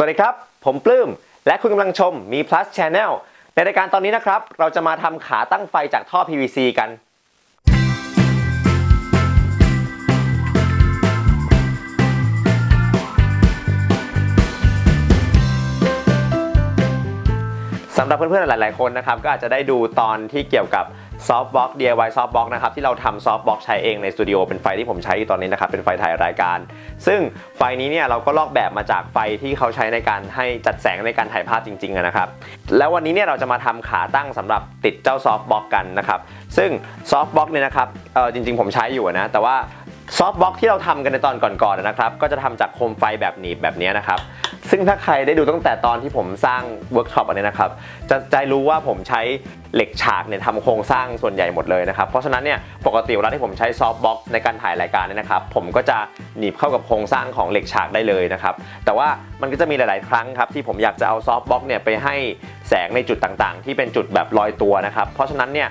สวัสดีครับ ผมปลื้ม และคุณกำลังชมมี plus channel ในรายการตอนนี้นะครับ เราจะมาทำขาตั้งไฟจากท่อ PVC กัน สำหรับเพื่อนๆหลาย ๆ คนนะครับก็อาจจะได้ดูตอนที่เกี่ยวกับ Softbox DIY Softbox นะครับที่เราทำ Softbox ใช้เองในสตูดิโอเป็นไฟที่ผมใช้อยู่ตอนนี้นะครับเป็นไฟถ่ายรายการ ซึ่งไฟนี้เนี่ยเราก็ลอกแบบมาจากไฟที่เขาใช้ในการให้จัดแสงในการถ่ายภาพจริงๆนะครับแล้ววันนี้เนี่ยเราจะมาทำขาตั้งสำหรับติดเจ้า Softbox กันนะครับซึ่ง Softbox เนี่ยนะครับเออจริง ๆ ผมใช้อยู่นะแต่ว่าซอฟต์บ็อกที่เราทำกันในตอนก่อนๆนะครับก็จะทำจากโคมไฟแบบหนีบแบบนี้นะครับ ซึ่งถ้าใครได้ดูตั้งแต่ตอนที่ผมสร้างเวิร์กช็อปอันนี้นะครับจะจะรู้ว่าผมใช้เหล็กฉากเนี่ยทำโครงสร้างส่วนใหญ่หมดเลยนะครับ เพราะฉะนั้นเนี่ยปกติเวลาที่ผมใช้ซอฟต์บ็อกในการถ่ายรายการเนี่ยนะครับ ผมก็จะหนีบเข้ากับโครงสร้างของเหล็กฉากได้เลยนะครับ แต่ว่ามันก็จะมีหลาย ๆ ครั้งครับที่ผมอยากจะเอาซอฟต์บ็อกเนี่ยไปให้แสงในจุดต่างๆ ที่เป็นจุดแบบลอยตัวนะครับ เพราะฉะนั้นเนี่ย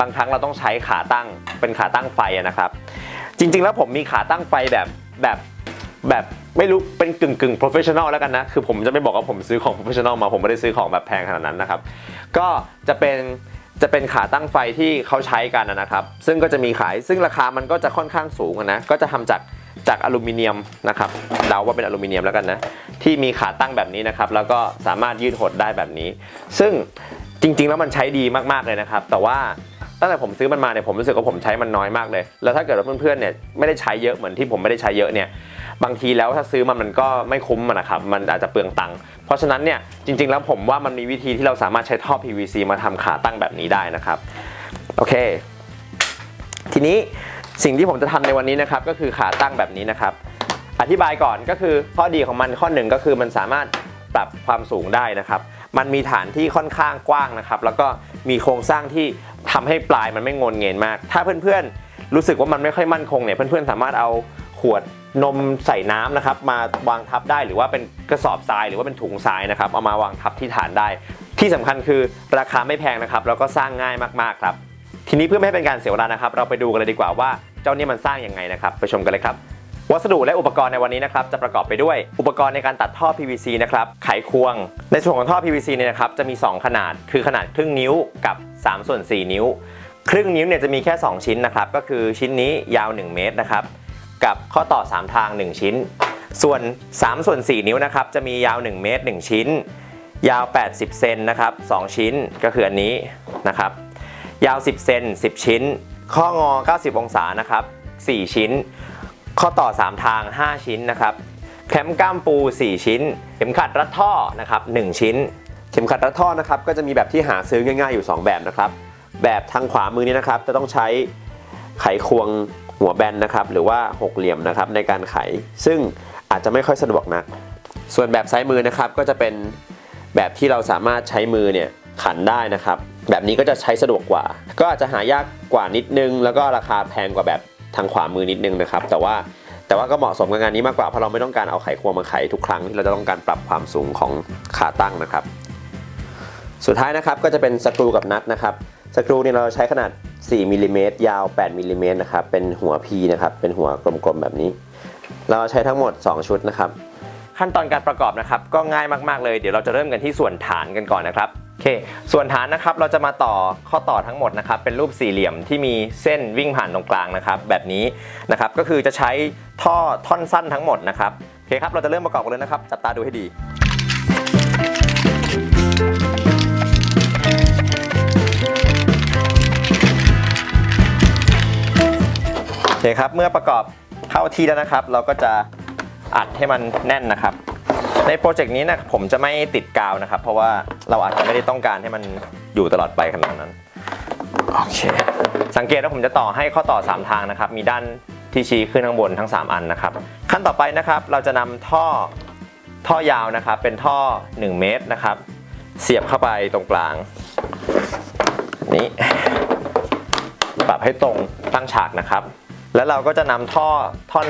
บางครั้งเราต้องใช้ขาตั้งเป็นขาตั้งไฟนะครับ จริง ๆ แล้วผมมีขาตั้งไฟแบบแบบแบบ ไม่รู้เป็นกึ่งกึ่ง professional แล้วกันนะ คือผมจะไม่บอกว่าผมซื้อของ professional มาผมไม่ได้ซื้อของแบบแพงขนาดนั้นนะครับ ก็จะเป็นจะเป็นขาตั้งไฟที่เขาใช้กันนะครับ ซึ่งก็จะมีขายซึ่งราคามันก็จะค่อนข้างสูงนะก็จะทำจากจากอลูมิเนียมนะครับเดาว่าเป็นอลูมิเนียมแล้วกันนะที่มีขาตั้งแบบนี้นะครับ แล้วก็สามารถยืดหดได้แบบนี้ ซึ่งจริงๆแล้วมันใช้ดีมากๆเลยนะครับ แต่ว่า ตั้งแต่ผมซื้อมันมาเนี่ยผมรู้สึกว่าผมใช้มันน้อยมากเลย แล้วถ้าเกิดว่าเพื่อนๆเนี่ยไม่ได้ใช้เยอะเหมือนที่ผมไม่ได้ใช้เยอะเนี่ยบางทีแล้วถ้าซื้อมันมันก็ไม่คุ้มอะนะครับมันอาจจะเปลืองตังค์เพราะฉะนั้นเนี่ยจริง ๆ แล้วผมว่ามันมีวิธีที่เราสามารถใช้ท่อ PVC มาทำขาตั้งแบบนี้ได้นะครับโอเค ทีนี้สิ่งที่ผมจะทำในวันนี้นะครับก็คือขาตั้งแบบนี้นะครับ อธิบายก่อนก็คือข้อดีของมันข้อหนึ่งก็คือมันสามารถปรับความสูงได้นะครับ มันมีฐานที่ค่อนข้างกว้างนะครับ แล้วก็มีโครงสร้างที่ ทำให้ปลายมันไม่งนเงินมาก ถ้าเพื่อนๆรู้สึกว่ามันไม่ค่อยมั่นคงเนี่ยเพื่อนๆสามารถเอาขวดนมใส่น้ำนะครับมาวางทับได้หรือว่าเป็นกระสอบทรายหรือว่าเป็นถุงทรายนะครับเอามาวางทับที่ฐานได้ ที่สำคัญคือราคาไม่แพงนะครับแล้วก็สร้างง่ายมากๆครับ ทีนี้เพื่อไม่ให้เป็นการเสียเวลานะครับ เราไปดูกันเลยดีกว่าว่าเจ้านี่มันสร้างยังไงนะครับ ไปชมกันเลยครับ วัสดุและอุปกรณ์ในวันนี้นะครับจะประกอบไปด้วยอุปกรณ์ในการตัดท่อ PVC นะครับไขควง ในส่วนของท่อ PVC เนี่ยนะครับจะมี 2 ขนาดคือขนาดครึ่งนิ้วกับ 3 ส่วน 4 นิ้ว ครึ่งนิ้วเนี่ยจะมีแค่ 2 ชิ้นนะครับก็คือชิ้นนี้ยาว 1 เมตรนะครับกับข้อต่อ 3 ทาง 1 ชิ้น ส่วน 3 ส่วน 4 นิ้วนะครับจะมียาว 1 เมตร 1 ชิ้น ยาว 80 เซนนะครับ2ชิ้นก็คืออันนี้นะครับยาว 10 เซน10 ชิ้น ข้องอ 90 องศานะครับ4ชิ้น ข้อต่อ 3 ทาง 5 ชิ้นนะครับแคมก้ามปู 4 ชิ้น เข็มขัดรัดท่อนะครับ1ชิ้น เข็มขัดรัดท่อนะครับก็จะมีแบบที่หาซื้อง่าย ๆอยู่ 2 แบบนะครับ แบบทางขวามือนี้นะครับ จะต้องใช้ไขควงหัวแบนนะครับ หรือว่าหกเหลี่ยมนะครับในการไข ซึ่งอาจจะไม่ค่อยสะดวกนักส่วนแบบซ้ายมือนะครับก็จะเป็นแบบที่เราสามารถใช้มือเนี่ยขันได้นะครับ แบบนี้ก็จะใช้สะดวกกว่า ก็อาจจะหายากกว่านิดนึง แล้วก็ราคาแพงกว่าแบบ ทางขวามือนิดนึงนะครับ แต่ว่าแต่ว่าก็เหมาะสมกับงานนี้มากกว่าเพราะเราไม่ต้องการเอาไขควงมาไขทุกครั้งที่เราจะต้องการปรับความสูงของขาตั้งนะครับ สุดท้ายนะครับก็จะเป็นสกรูกับนัทนะครับสกรูเนี่ยเราใช้ขนาด 4มิลลิเมตรยาว 8มิลลิเมตรนะครับเป็นหัว P นะครับเป็นหัวกลมๆแบบนี้ เราใช้ทั้งหมด 2 ชุดนะครับ ขั้นตอนการประกอบนะครับก็ง่ายมากๆเลย เดี๋ยวเราจะเริ่มกันที่ส่วนฐานกันก่อนนะครับ โอเค ส่วนฐานนะครับเราจะมาต่อข้อต่อทั้งหมดนะครับเป็นรูปสี่เหลี่ยมที่มีเส้นวิ่งผ่านตรงกลางนะครับแบบนี้นะครับก็คือจะใช้ท่อท่อนสั้นทั้งหมดนะครับโอเคครับเราจะเริ่มประกอบกันเลยนะครับจับตาดูให้ดีโอเคครับเมื่อประกอบเข้าที่แล้วนะครับ เราก็จะอัดให้มันแน่นนะครับ ในโปรเจกต์นี้นะผมจะไม่ติดกาวนะครับ เพราะว่าเราอาจจะไม่ได้ต้องการให้มันอยู่ตลอดไปขนาดนั้น โอเค สังเกตว่าผมจะต่อให้ข้อต่อ 3 ทางนะครับ มีด้านที่ชี้ขึ้นข้างบนทั้ง 3 อันนะครับ ขั้นต่อไปนะครับเราจะนำท่อท่อยาวนะครับ เป็นท่อ 1 เมตรนะครับ เสียบเข้าไปตรงกลาง นี้ ปรับให้ตรงตั้งฉากนะครับ แล้วเราก็จะนำท่อท่อน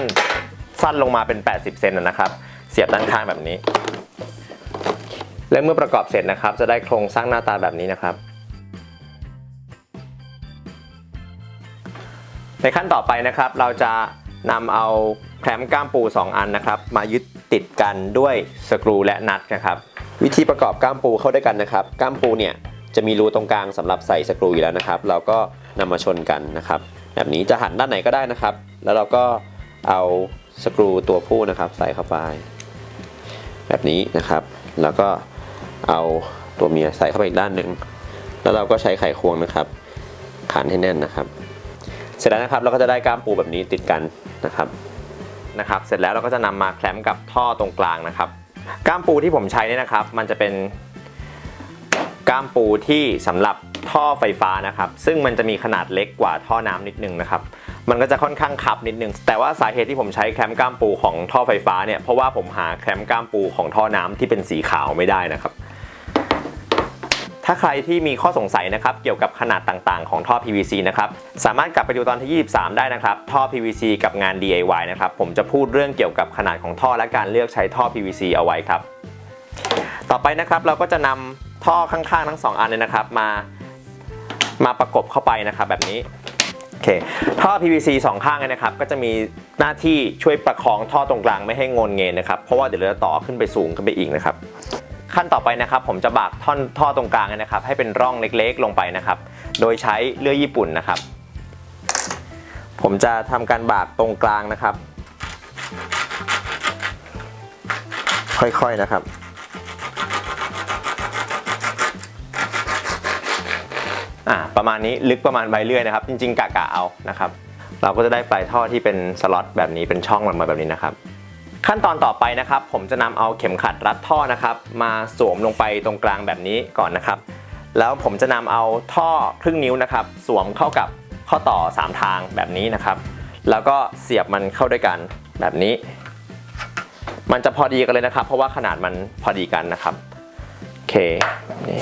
สั้นลงมาเป็น 80 เซนนะครับ เสียบด้านข้างแบบนี้ และเมื่อประกอบเสร็จนะครับ จะได้โครงสร้างหน้าตาแบบนี้นะครับ ในขั้นต่อไปนะครับ เราจะนำเอาแคมก้ามปู 2 อันนะครับ มายึดติดกันด้วยสกรูและนัทนะครับ วิธีประกอบก้ามปูเข้าด้วยกันนะครับ ก้ามปูเนี่ยจะมีรูตรงกลางสำหรับใส่สกรูอยู่แล้วนะครับ เราก็นำมาชนกันนะครับ แบบนี้จะหันด้านไหนก็ได้นะครับ แล้วเราก็เอาสกรูตัวผู้นะครับ ใส่เข้าไป แบบนี้นะครับ แล้วก็เอาตัวเมียใส่เข้าไปอีกด้านหนึ่ง แล้วเราก็ใช้ไขควงนะครับขันให้แน่นนะครับ เสร็จแล้วนะครับเราก็จะได้ก้ามปูแบบนี้ติดกันนะครับนะครับ เสร็จแล้วเราก็จะนำมาแคลมกับท่อตรงกลางนะครับก้ามปูที่ผมใช้เนี่ยนะครับ มันจะเป็นก้ามปูที่สำหรับท่อไฟฟ้านะครับ ซึ่งมันจะมีขนาดเล็กกว่าท่อน้ำนิดนึงนะครับ มันก็จะค่อนข้างคับนิดนึง แต่ว่าสาเหตุที่ผมใช้แคมก้ามปูของท่อไฟฟ้าเนี่ยเพราะว่าผมหาแคมก้ามปูของท่อน้ำที่เป็นสีขาวไม่ได้นะครับ ถ้าใครที่มีข้อสงสัยนะครับเกี่ยวกับขนาดต่างๆ ของท่อ PVC นะครับสามารถกลับไปดูตอนที่ 23 ได้นะครับท่อ PVC กับงาน DIY นะครับผมจะพูดเรื่องเกี่ยวกับขนาดของท่อและการเลือกใช้ท่อ PVC เอาไว้ครับ ต่อไปนะครับเราก็จะนำท่อข้างๆ ทั้ง 2 อันเลยนะครับมามาประกบเข้าไปนะครับแบบนี้ อเคท่อ PVC สองข้างนะครับก็จะมีหน้าที่ช่วยประคองท่อตรงกลางไม่ให้งนเงนนะครับเพราะว่าเดี๋ยวเราจะต่อขึ้นไปสูงขึ้นไปอีกนะครับขั้นต่อไปนะครับผมจะบากท่อนท่อตรงกลางนะครับให้เป็นร่องเล็กๆลงไปนะครับ โดยใช้เลื่อยญี่ปุ่นนะครับ ผมจะทำการบากตรงกลางนะครับ ค่อยๆนะครับ อ่าประมาณนี้ลึกประมาณใบเลื่อยนะครับ จริงๆกะกะเอานะครับ เราก็จะได้ปลายท่อที่เป็นสล็อตแบบนี้เป็นช่องออกมาแบบนี้นะครับ ขั้นตอนต่อไปนะครับ ผมจะนำเอาเข็มขัดรัดท่อนะครับ มาสวมลงไปตรงกลางแบบนี้ก่อนนะครับ แล้วผมจะนำเอาท่อครึ่งนิ้วนะครับ สวมเข้ากับข้อต่อ 3 ทางแบบนี้นะครับ แล้วก็เสียบมันเข้าด้วยกันแบบนี้ มันจะพอดีกันเลยนะครับ เพราะว่าขนาดมันพอดีกันนะครับ เคนี่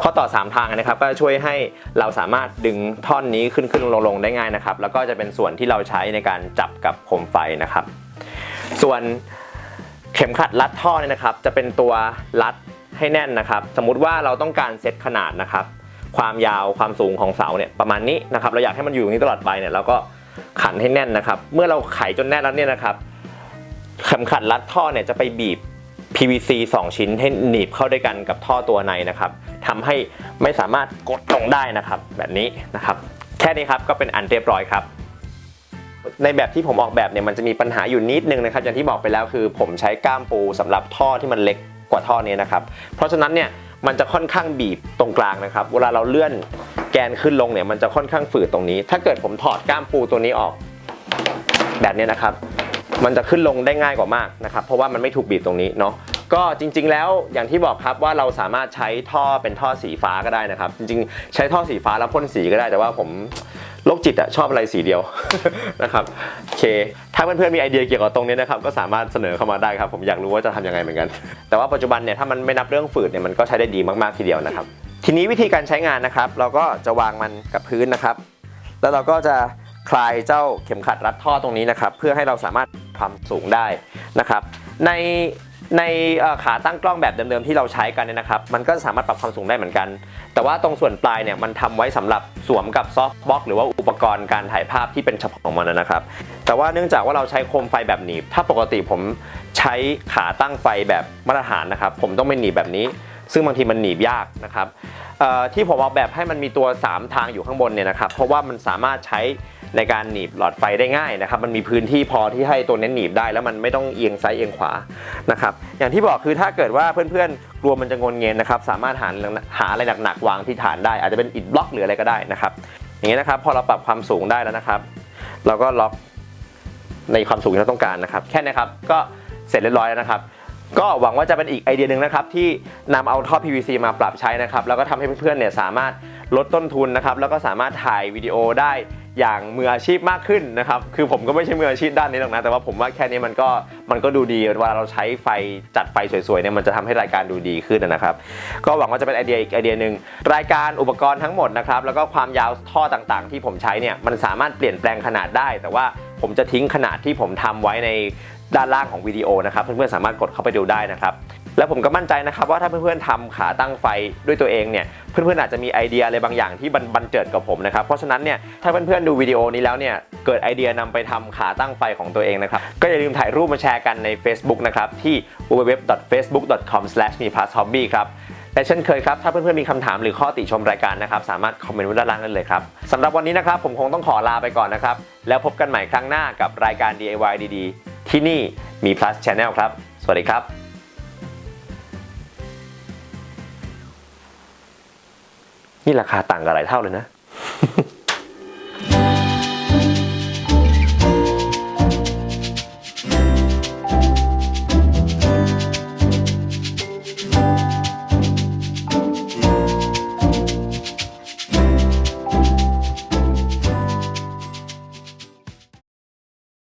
ข้อต่อ 3 ทางนะครับก็จะช่วยให้เราสามารถดึงท่อนนี้ขึ้นขึ้นลงลงได้ง่ายนะครับ แล้วก็จะเป็นส่วนที่เราใช้ในการจับกับโคมไฟนะครับ ส่วนเข็มขัดรัดท่อเนี่ยนะครับ จะเป็นตัวรัดให้แน่นนะครับ สมมุติว่าเราต้องการเซตขนาดนะครับ ความยาวความสูงของเสาเนี่ยประมาณนี้นะครับ เราอยากให้มันอยู่อย่างนี้ตลอดไปเนี่ยเราก็ขันให้แน่นนะครับ เมื่อเราไขจนแน่นแล้วเนี่ยนะครับเข็มขัดรัดท่อเนี่ยจะไปบีบ PVC 2 ชิ้นให้หนีบเข้าด้วยกันกับท่อตัวในนะครับทำให้ไม่สามารถกดลงได้นะครับ แบบนี้นะครับ แค่นี้ครับก็เป็นอันเรียบร้อยครับ ในแบบที่ผมออกแบบเนี่ยมันจะมีปัญหาอยู่นิดนึงนะครับ อย่างที่บอกไปแล้วคือ ผมใช้ก้ามปูสำหรับท่อที่มันเล็กกว่าท่อนี้นะครับ เพราะฉะนั้นเนี่ยมันจะค่อนข้างบีบตรงกลางนะครับ เวลาเราเลื่อนแกนขึ้นลงเนี่ยมันจะค่อนข้างฝืดตรงนี้ ถ้าเกิดผมถอดก้ามปูตัวนี้ออก แบบนี้นะครับ มันจะขึ้นลงได้ง่ายกว่ามากนะครับเพราะว่ามันไม่ถูกบีบตรงนี้เนาะก็จริง ๆ แล้วอย่างที่บอกครับว่าเราสามารถใช้ท่อเป็นท่อสีฟ้าก็ได้นะครับ จริง ๆ ใช้ท่อสีฟ้าแล้วพ่นสีก็ได้แต่ว่าผมโรคจิตอะชอบอะไรสีเดียวนะครับโอเค ถ้าเพื่อนๆมีไอเดียเกี่ยวกับตรงนี้นะครับก็สามารถเสนอเข้ามาได้ครับ ผมอยากรู้ว่าจะทำยังไงเหมือนกัน แต่ว่าปัจจุบันเนี่ยถ้ามันไม่นับเรื่องฝืดเนี่ยมันก็ใช้ได้ดีมากๆทีเดียวนะครับ ทีนี้วิธีการใช้งานนะครับ เราก็จะวางมันกับพื้นนะครับ แล้วเราก็จะ คลายเจ้าเข็มขัดรัดท่อตรงนี้นะครับ เพื่อให้เราสามารถความสูงได้นะครับ ในในขาตั้งกล้องแบบเดิมๆที่เราใช้กันเนี่ยนะครับ มันก็สามารถปรับความสูงได้เหมือนกัน แต่ว่าตรงส่วนปลายเนี่ยมันทำไว้สำหรับสวมกับซอฟต์บ็อกหรือว่าอุปกรณ์การถ่ายภาพที่เป็นเฉพาะของมันนะครับ แต่ว่าเนื่องจากว่าเราใช้โคมไฟแบบหนีบ ถ้าปกติผมใช้ขาตั้งไฟแบบมาตรฐานนะครับ ผมต้องไม่หนีบแบบนี้ ซึ่งบางทีมันหนีบยากนะครับที่ผมออกแบบให้มันมีตัว 3 ทางอยู่ข้างบนเนี่ยนะครับเพราะว่ามันสามารถใช้ในการหนีบหลอดไฟได้ง่ายนะครับ มันมีพื้นที่พอที่ให้ตัวนี้หนีบได้ แล้วมันไม่ต้องเอียงซ้ายเอียงขวานะครับ อย่างที่บอกคือถ้าเกิดว่าเพื่อนๆกลัวมันจะงนเงินนะครับ สามารถหาหาอะไรหนักๆวางที่ฐานได้ อาจจะเป็นอิฐบล็อกหรืออะไรก็ได้นะครับ อย่างนี้นะครับ พอเราปรับความสูงได้แล้วนะครับ เราก็ล็อกในความสูงที่เราต้องการนะครับ แค่นี้ครับ ก็เสร็จเรียบร้อยแล้วนะครับ ก็หวังว่าจะเป็นอีกไอเดียหนึ่งนะครับที่นำเอาท่อ PVC มาปรับใช้นะครับแล้วก็ทำให้เพื่อนๆเนี่ยสามารถลดต้นทุนนะครับแล้วก็สามารถถ่ายวิดีโอได้อย่างมืออาชีพมากขึ้นนะครับคือผมก็ไม่ใช่มืออาชีพด้านนี้หรอกนะแต่ว่าผมว่าแค่นี้มันก็มันก็ดูดีเวลาเราใช้ไฟจัดไฟสวยๆเนี่ยมันจะทำให้รายการดูดีขึ้นนะครับ ก็หวังว่าจะเป็นไอเดียอีกไอเดียหนึ่งรายการอุปกรณ์ทั้งหมดนะครับแล้วก็ความยาวท่อต่างๆ ที่ผมใช้เนี่ยมันสามารถเปลี่ยนแปลงขนาดได้ แต่ว่า ผมจะทิ้งขนาดที่ผมทำไว้ในด้านล่างของวิดีโอนะครับเพื่อนๆสามารถกดเข้าไปดูได้นะครับแล้วผมก็มั่นใจนะครับว่าถ้าเพื่อนๆทำขาตั้งไฟด้วยตัวเองเนี่ยเพื่อนๆอาจจะมีไอเดียอะไรบางอย่างที่บันเจิดกับผมนะครับเพราะฉะนั้นเนี่ยถ้าเพื่อนๆดูวิดีโอนี้แล้วเนี่ยเกิดไอเดียนำไปทำขาตั้งไฟของตัวเองนะครับก็อย่าลืมถ่ายรูปมาแชร์กันใน Facebook นะครับที่ www.facebook.com/meplushobby ครับ และเช่นเคยครับ ถ้าเพื่อนๆมีคำถามหรือข้อติชมรายการนะครับ สามารถคอมเมนต์ไว้ด้านล่างได้เลยครับสำหรับวันนี้นะครับ ผมคงต้องขอลาไปก่อนนะครับ แล้วพบกันใหม่ครั้งหน้ากับรายการ DIY ดีๆ ที่นี่มี plus channel ครับ สวัสดีครับนี่ราคาต่างกันหลายเท่าเลยนะ